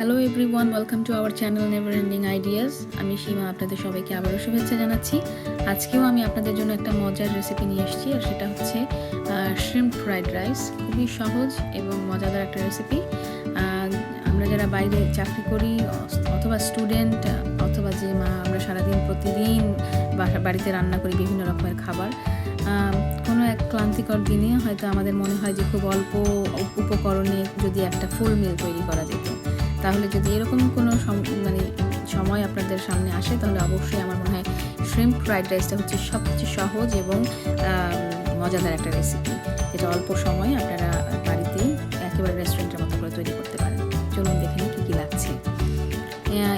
Hello everyone welcome to our channel never ending ideas আমি সীমা আপনাদের সবাইকে আবারও শুভেচ্ছা জানাচ্ছি। আজকেও আমি আপনাদের জন্য একটা মজার রেসিপি নিয়ে এসেছি, আর সেটা হচ্ছে শ্রিম্প ফ্রাইড রাইস খুবই সহজ এবং মজাদার একটা রেসিপি আমরা যারা বাইরে চাকরি করি, অথবা স্টুডেন্ট অথবা যে মা আমরা সারাদিন প্রতিদিন বাড়িতে রান্না করি বিভিন্ন রকমের খাবার কোনো এক ক্লান্তিকর দিনে হয়তো আমাদের মনে হয় যে খুব অল্প উপকরণে যদি একটা ফুল মিল তৈরি করা যেত। তাহলে যদি এরকম কোনো মানে সময় আপনাদের সামনে আসে, তাহলে অবশ্যই আমার মনে হয় শ্রিম্প ফ্রাইড রাইসটা হচ্ছে সবচেয়ে সহজ এবং মজাদার একটা রেসিপি যেটা অল্প সময় আপনারা বাড়িতেই একেবারে রেস্টুরেন্টের মতো করে তৈরি করতে পারেন। চলুন দেখে নিই কী কী লাগছে।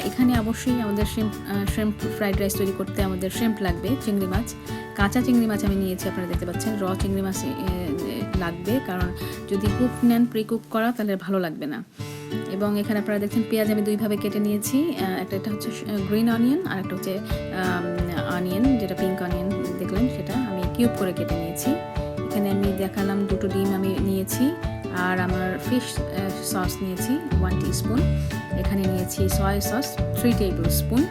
এখানে অবশ্যই আমাদের শ্রিম্প শ্রিম্প ফ্রাইড রাইস তৈরি করতে আমাদের শ্রিম্প লাগবে, চিংড়ি মাছ। কাঁচা চিংড়ি মাছ আমি নিয়েছি, আপনারা দেখতে পাচ্ছেন। র চিংড়ি মাছ লাগবে। কারণ যদি কুক নেন প্রি কুক করা, তাহলে ভালো লাগবে না। এবং এখানে আপনারা দেখছেন, পেঁয়াজ আমি দুইভাবে কেটে নিয়েছি। একটা এটা হচ্ছে গ্রিন অনিয়ন আর একটা হচ্ছে অনিয়ন যেটা পিঙ্ক অনিয়ন দেখলেন সেটা আমি কিউব করে কেটে নিয়েছি। এখানে আমি দেখালাম দুটো ডিম আমি নিয়েছি আর আমার ফিশ সস নিয়েছি ওয়ান স্পুন এখানে নিয়েছি soy sauce three tablespoon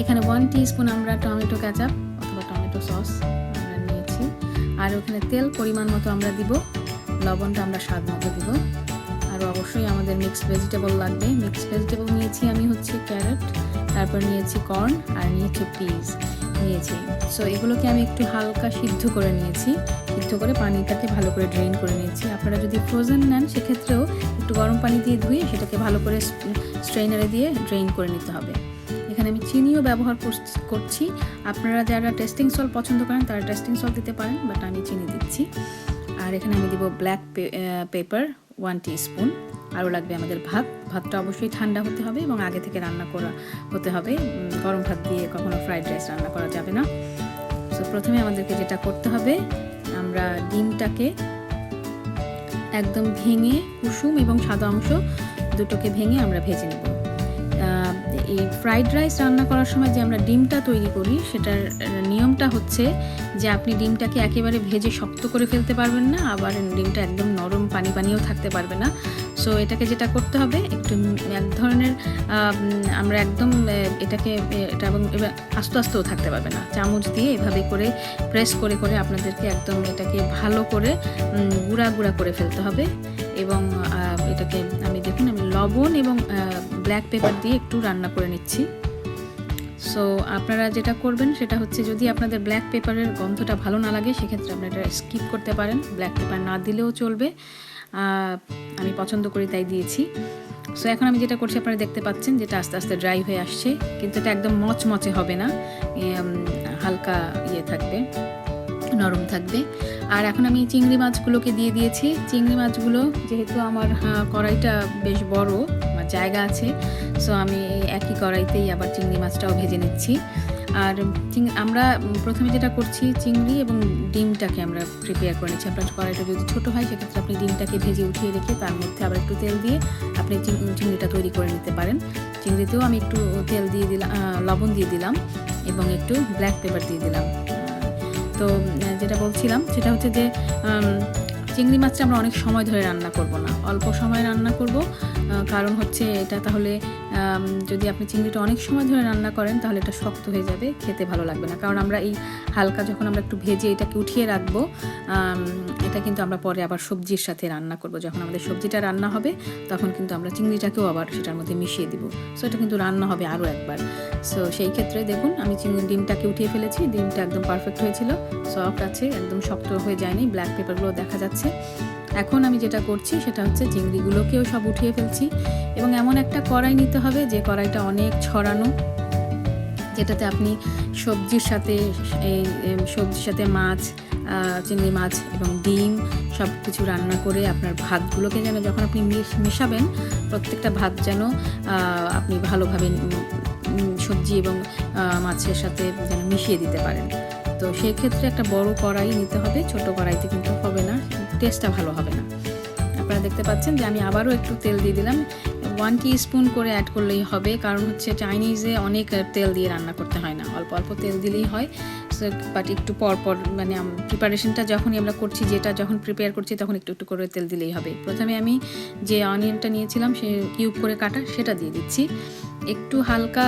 এখানে ওয়ান স্পুন আমরা টমেটো ক্যাচাপ অথবা টমেটো সস আমরা নিয়েছি। আর ওখানে তেল পরিমাণ মতো আমরা দিব, লবণটা আমরা স্বাদ মতো দিব। আর অবশ্যই আমাদের মিক্সড ভেজিটেবল লাগবে। মিক্সড ভেজিটেবল নিয়েছি আমি হচ্ছে ক্যারেট তারপর নিয়েছি কর্ন আর নিয়েছি পিস নিয়েছি। সো এগুলোকে আমি একটু হালকা সিদ্ধ করে নিয়েছি। সিদ্ধ করে পানিটাকে ভালো করে ড্রেন করে নিয়েছি। আপনারা যদি ফ্রোজেন নেন, সেক্ষেত্রেও একটু গরম পানি দিয়ে ধুয়ে সেটাকে ভালো করে স্ট্রেনারে দিয়ে ড্রেন করে নিতে হবে। এখানে আমি চিনিও ব্যবহার করছি আপনারা যারা টেস্টিং সল পছন্দ করেন, তারা টেস্টিং সল দিতে পারেন বাট আমি চিনি দিচ্ছি। আর এখানে আমি দিব ব্ল্যাক পেপার ওয়ান স্পুন আরও লাগবে আমাদের ভাত। ভাতটা অবশ্যই ঠান্ডা হতে হবে এবং আগে থেকে রান্না করা হতে হবে। গরম ভাত দিয়ে কখনো ফ্রাইড রাইস রান্না করা যাবে না। সো প্রথমে আমাদেরকে যেটা করতে হবে, আমরা ডিমটাকে একদম ভেঙে, কুসুম এবং সাদা অংশ দুটোকে ভেঙে আমরা ভেজে নেব। এই ফ্রাইড রাইস রান্না করার সময় যে আমরা ডিমটা তৈরি করি, সেটার নিয়মটা হচ্ছে যে আপনি ডিমটাকে একেবারে ভেজে শক্ত করে ফেলতে পারবেন না, আবার ডিমটা একদম নরম পানি পানিও থাকতে পারবে না। সো এটাকে যেটা করতে হবে, একটু এক ধরনের আমরা একদম এটাকে এটা এবং আস্তে আস্তেও থাকতে পারবে না। চামচ দিয়ে এভাবে করে প্রেস করে করে আপনাদেরকে একদম এটাকে ভালো করে গুঁড়া গুঁড়া করে ফেলতে হবে। এবং এটাকে আমি দেখুন, আমি লবণ এবং ব্ল্যাক পেপার দিয়ে একটু রান্না করে নিচ্ছি। সো আপনারা যেটা করবেন সেটা হচ্ছে যদি আপনাদের ব্ল্যাক পেপারের গন্ধটা ভালো না লাগে, সেক্ষেত্রে আপনারা এটা স্কিপ করতে পারেন। ব্ল্যাক পেপার না দিলেও চলবে। আমি পছন্দ করি তাই দিয়েছি। সো এখন আমি যেটা করছি, আপনারা দেখতে পাচ্ছেন যেটা আস্তে আস্তে ড্রাই হয়ে আসছে। কিন্তু এটা একদম মচমচে হবে না। হালকা ইয়ে থাকবে। নরম থাকবে। আর এখন আমি চিংড়ি মাছগুলোকে দিয়ে দিয়েছি। চিংড়ি মাছগুলো যেহেতু আমার কড়াইটা বেশ বড়, আমার জায়গা আছে সো আমি একই কড়াইতেই আবার চিংড়ি মাছটাও ভেজে নিচ্ছি। আর আমরা প্রথমে যেটা করছি, চিংড়ি এবং ডিমটাকে আমরা প্রিপেয়ার করে নিচ্ছি। আপনার কড়াইটা যদি ছোটো হয়, সেক্ষেত্রে আপনি ডিমটাকে ভেজে উঠিয়ে রেখে তার মধ্যে আবার একটু তেল দিয়ে আপনি চিংড়িটা তৈরি করে নিতে পারেন। চিংড়িতেও আমি একটু তেল দিয়ে দিলাম লবণ দিয়ে দিলাম এবং একটু ব্ল্যাক পেপার দিয়ে দিলাম। তো যেটা বলছিলাম, সেটা হচ্ছে যে চিংড়ি মাছটা আমরা অনেক সময় ধরে রান্না করব না। অল্প সময় রান্না করব কারণ হচ্ছে এটা তাহলে যদি আপনি চিংড়িটা অনেক সময় ধরে রান্না করেন, তাহলে এটা শক্ত হয়ে যাবে, খেতে ভালো লাগবে না। কারণ আমরা এই হালকা যখন আমরা একটু ভেজে এটাকে উঠিয়ে রাখব এটা কিন্তু আমরা পরে আবার সবজির সাথে রান্না করব। যখন আমাদের সবজিটা রান্না হবে, তখন কিন্তু আমরা চিংড়িটাকেও আবার সেটার মধ্যে মিশিয়ে দিব। সো এটা কিন্তু রান্না হবে আরও একবার। সো সেই ক্ষেত্রে দেখুন, আমি চিংড়ি, ডিমটাকে উঠিয়ে ফেলেছি। ডিমটা একদম পারফেক্ট হয়েছিল সফট আছে, একদম শক্ত হয়ে যায়নি ব্ল্যাক পেপারগুলো দেখা যাচ্ছে। এখন আমি যেটা করছি সেটা হচ্ছে চিংড়িগুলোকেও সব উঠিয়ে ফেলছি এবং এমন একটা কড়াই নিতে হবে যে কড়াইটা অনেক ছড়ানো, যেটাতে আপনি সবজির সাথে এই সবজির সাথে মাছ চিংড়ি মাছ এবং ডিম সব কিছু রান্না করে আপনার ভাতগুলোকে যেন যখন আপনি মিশ- মেশাবেন, প্রত্যেকটা ভাত যেন আপনি ভালোভাবে সবজি এবং মাছের সাথে যেন মিশিয়ে দিতে পারেন। তো সেই ক্ষেত্রে একটা বড় কড়াই নিতে হবে, ছোট কড়াইতে কিন্তু হবে না। টেস্টটা ভালো হবে না। আপনারা দেখতে পাচ্ছেন যে আমি আবারও একটু তেল দিয়ে দিলাম। ওয়ান স্পুন করে অ্যাড করলেই হবে, কারণ হচ্ছে চাইনিজে অনেক তেল দিয়ে রান্না করতে হয় না। অল্প অল্প তেল দিলেই হয়। সো বাট একটু পর পর মানে প্রিপারেশনটা যখনই আমরা করছি, যেটা যখন প্রিপেয়ার করছি, তখন একটু একটু করে তেল দিলেই হবে। প্রথমে আমি যে অনিয়নটা নিয়েছিলাম, সে কিউব করে কাটা, সেটা দিয়ে দিচ্ছি। একটু হালকা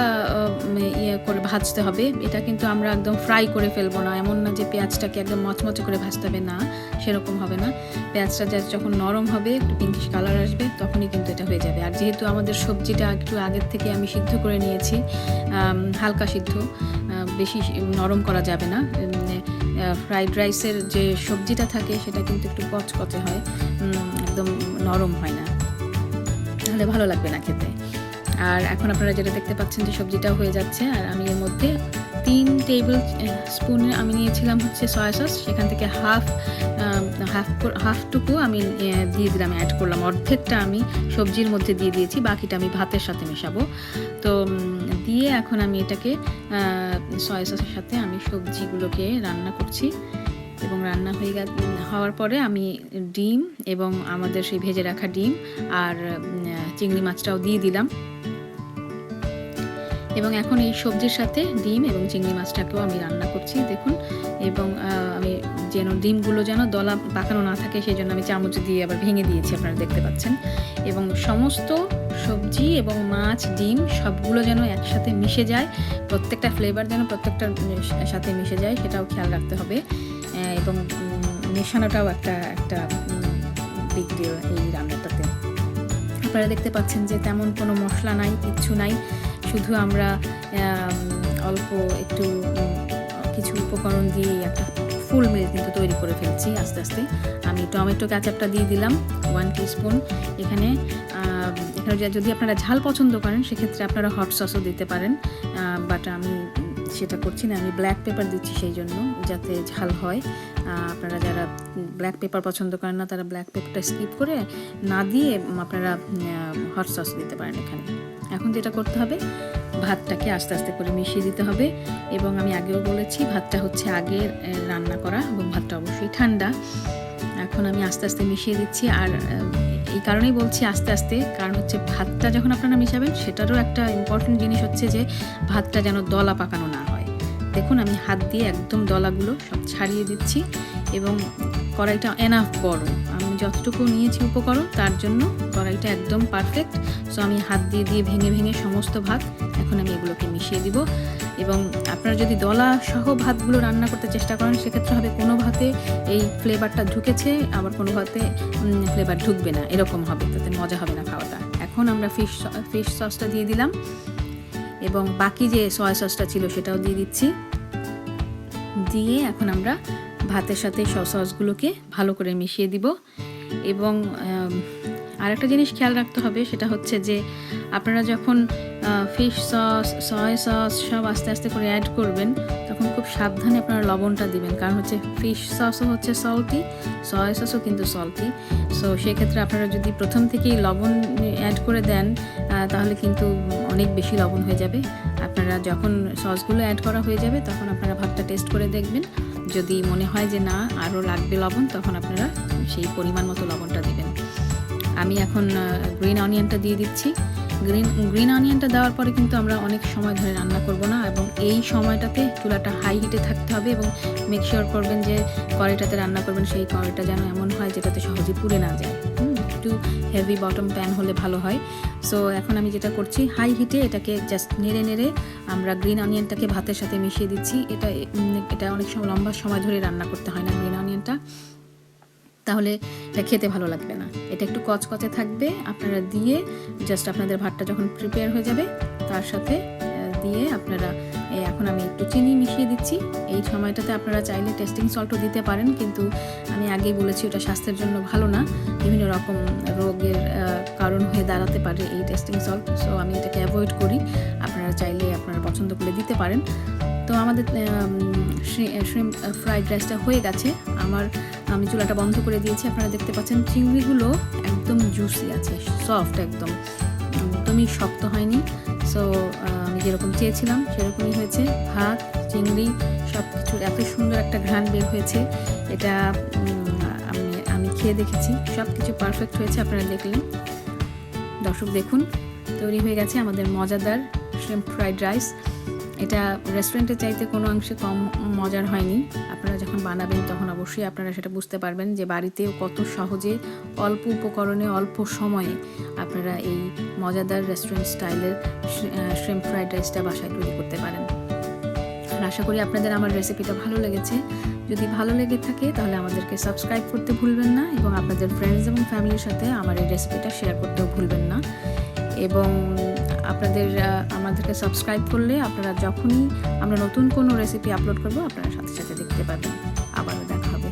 ইয়ে করে ভাজতে হবে। এটা কিন্তু আমরা একদম ফ্রাই করে ফেলব না। এমন না যে পেঁয়াজটাকে একদম মচমচে করে ভাজতে হবে। না, সেরকম হবে না। পেঁয়াজটা just যখন নরম হবে, একটু পিঙ্কিশ কালার আসবে, তখনই কিন্তু এটা হয়ে যাবে। আর যেহেতু আমাদের সবজিটা একটু আগের থেকে আমি সিদ্ধ করে নিয়েছি হালকা সিদ্ধ বেশি নরম করা যাবে না। ফ্রাইড রাইসের যে সবজিটা থাকে, সেটা কিন্তু একটু কচকচে হয়। একদম নরম হয় না। তাহলে ভালো লাগবে না খেতে। আর এখন আপনারা যেটা দেখতে পাচ্ছেন যে সবজিটা হয়ে যাচ্ছে, আর আমি এর মধ্যে তিন টেবিল স্পুন আমি নিয়েছিলাম হচ্ছে সয়া সস সেখান থেকে হাফ হাফ হাফটুকু আমি দিয়ে দিলাম অ্যাড করলাম। অর্ধেকটা আমি সবজির মধ্যে দিয়ে দিয়েছি, বাকিটা আমি ভাতের সাথে মেশাবো। তো দিয়ে এখন আমি এটাকে সয়া সসের সাথে আমি সবজিগুলোকে রান্না করছি। এবং রান্না হয়ে হওয়ার পরে আমি ডিম এবং আমাদের সেই ভেজে রাখা ডিম আর চিংড়ি মাছটাও দিয়ে দিলাম। এবং এখন এই সবজির সাথে ডিম এবং চিংড়ি মাছটাকেও আমি রান্না করছি, দেখুন। এবং আমি যেন ডিমগুলো যেন দলা পাকানো না থাকে, সেই জন্য আমি চামচ দিয়ে আবার ভেঙে দিয়েছি, আপনারা দেখতে পাচ্ছেন। এবং সমস্ত সবজি এবং মাছ, ডিম সবগুলো যেন একসাথে মিশে যায়, প্রত্যেকটা ফ্লেভার যেন প্রত্যেকটার সাথে মিশে যায়, সেটাও খেয়াল রাখতে হবে। এবং মেশানোটাও একটা একটা বিগ ডিল এই রান্নাটাতে। আপনারা দেখতে পাচ্ছেন যে তেমন কোনো মশলা নাই, কিচ্ছু নাই। শুধু আমরা অল্প একটু কিছু উপকরণ দিয়ে একটা ফুল মিল কিন্তু তৈরি করে ফেলছি আস্তে আস্তে। আমি টমেটো ক্যাচাপটা দিয়ে দিলাম ওয়ান স্পুন এখানে এখানে যদি আপনারা ঝাল পছন্দ করেন, সেক্ষেত্রে আপনারা হট সসও দিতে পারেন। বাট আমি সেটা করছি না, আমি ব্ল্যাক পেপার দিচ্ছি সেই জন্য, যাতে ঝাল হয়। আপনারা যারা ব্ল্যাক পেপার পছন্দ করেন না, তারা ব্ল্যাক পেপারটা স্কিপ করে না দিয়ে আপনারা হট সস দিতে পারেন এখানে। এখন যেটা করতে হবে, ভাতটাকে আস্তে আস্তে করে মিশিয়ে দিতে হবে এবং আমি আগেও বলেছি, ভাতটা হচ্ছে আগে রান্না করা এবং ভাতটা অবশ্যই ঠান্ডা। এখন আমি আস্তে আস্তে মিশিয়ে দিচ্ছি আর এই কারণেই বলছি আস্তে আস্তে, কারণ হচ্ছে ভাতটা যখন আপনারা মিশাবেন, সেটারও একটা ইম্পর্টেন্ট জিনিস হচ্ছে যে, ভাতটা যেন দলা পাকানো না দেখুন, আমি হাত দিয়ে একদম দলাগুলো সব ছাড়িয়ে দিচ্ছি এবং কড়াইটা এনাফ বড় আমি যতটুকু নিয়েছি উপকরণ, তার জন্য কড়াইটা একদম পারফেক্ট সো আমি হাত দিয়ে দিয়ে ভেঙে ভেঙে সমস্ত ভাত এখন আমি এগুলোকে মিশিয়ে দিব। এবং আপনারা যদি দলা সহ ভাতগুলো রান্না করতে চেষ্টা করেন, সেক্ষেত্রে হবে কোনো ভাতে এই ফ্লেভারটা ঢুকেছে, আবার কোনো ভাতে ফ্লেভার ঢুকবে না। এরকম হবে, তাতে মজা হবে না খাওয়াটা। এখন আমরা ফিশ ফিশ সসটা দিয়ে দিলাম। এবং বাকি যে সয়া সসটা ছিল সেটাও দিয়ে দিচ্ছি। দিয়ে এখন আমরা ভাতের সাথে সসগুলোকে ভালো করে মিশিয়ে দিব। এবং আরেকটা জিনিস খেয়াল রাখতে হবে সেটা হচ্ছে যে আপনারা যখন ফিশ সস সয় সস সব আস্তে আস্তে করে অ্যাড করবেন, তখন খুব সাবধানে আপনারা লবণটা দিবেন। কারণ হচ্ছে ফিশ সসও হচ্ছে সল্টি সয় সসও কিন্তু সল্টি সো সেক্ষেত্রে আপনারা যদি প্রথম থেকেই লবণ অ্যাড করে দেন তাহলে কিন্তু অনেক বেশি লবণ হয়ে যাবে। আপনারা যখন সসগুলো অ্যাড করা হয়ে যাবে, তখন আপনারা ভাতটা টেস্ট করে দেখবেন। যদি মনে হয় যে না, আরও লাগবে লবণ, তখন আপনারা সেই পরিমাণ মতো লবণটা দেবেন। আমি এখন গ্রিন অনিয়নটা দিয়ে দিচ্ছি। গ্রিন গ্রিন অনিয়নটা দেওয়ার পরে কিন্তু আমরা অনেক সময় ধরে রান্না করব না এবং এই সময়টাতে চুলাটা হাই হিটে থাকতে হবে এবং মেক শিওর করবেন যে কড়াইটাতে রান্না করবেন, সেই কড়াইটা যেন এমন হয় যেটাতে সহজে পুড়ে না যায়। একটু হেভি বটম প্যান হলে ভালো হয়। সো এখন আমি যেটা করছি হাই হিটে এটাকে জাস্ট নেড়ে নেড়ে আমরা গ্রিন অনিয়নটাকে ভাতের সাথে মিশিয়ে দিচ্ছি। এটা এটা অনেক সময় লম্বা সময় ধরে রান্না করতে হয় না গ্রিন অনিয়নটা তাহলে এটা খেতে ভালো লাগবে না। এটা একটু কচকচে থাকবে। আপনারা দিয়ে জাস্ট আপনাদের ভাতটা যখন প্রিপেয়ার হয়ে যাবে, তার সাথে দিয়ে আপনারা এখন আমি একটু চিনি মিশিয়ে দিচ্ছি। এই সময়টাতে আপনারা চাইলে টেস্টিং সল্টও দিতে পারেন, কিন্তু আমি আগেই বলেছি ওটা স্বাস্থ্যের জন্য ভালো না। বিভিন্ন রকম রোগের কারণ হয়ে দাঁড়াতে পারে এই টেস্টিং সল্ট সো আমি এটাকে অ্যাভয়েড করি। আপনারা চাইলে আপনারা পছন্দ করে দিতে পারেন। তো আমাদের শ্রিম ফ্রাইড রাইসটা হয়ে গেছে। আমার, আমি চুলাটা বন্ধ করে দিয়েছি। আপনারা দেখতে পাচ্ছেন চিংড়িগুলো একদম জুসি আছে সফট একদম। একদমই শক্ত হয়নি। সো যেরকম চেয়েছিলাম, সেরকমই হয়েছে। ভাত, চিংড়ি সব কিছুর এত সুন্দর একটা ঘ্রাণ বের হয়েছে। এটা আমি আমি খেয়ে দেখেছি। সব কিছু পারফেক্ট হয়েছে, আপনারা দেখলেন। দর্শক দেখুন, তৈরি হয়ে গেছে আমাদের মজাদার শ্রিম্প ফ্রাইড রাইস এটা রেস্টুরেন্টের চাইতে কোনো অংশে কম মজার হয়নি। আপনারা যখন বানাবেন তখন অবশ্যই আপনারা সেটা বুঝতে পারবেন যে বাড়িতেও কত সহজে অল্প উপকরণে, অল্প সময়ে আপনারা এই মজাদার রেস্টুরেন্ট স্টাইলের শ্রিম ফ্রাইড রাইসটা বাসায় তৈরি করতে পারেন। আর আশা করি আপনাদের আমার রেসিপিটা ভালো লেগেছে। যদি ভালো লেগে থাকে তাহলে আমাদেরকে সাবস্ক্রাইব করতে ভুলবেন না এবং আপনাদের ফ্রেন্ডস এবং ফ্যামিলির সাথে আমার এই রেসিপিটা শেয়ার করতেও ভুলবেন না। এবং আপনাদের আমাদেরকে সাবস্ক্রাইব করলে আপনারা যখনই আমরা নতুন কোনো রেসিপি আপলোড করব, আপনারা সাথে সাথে দেখতে পাবেন।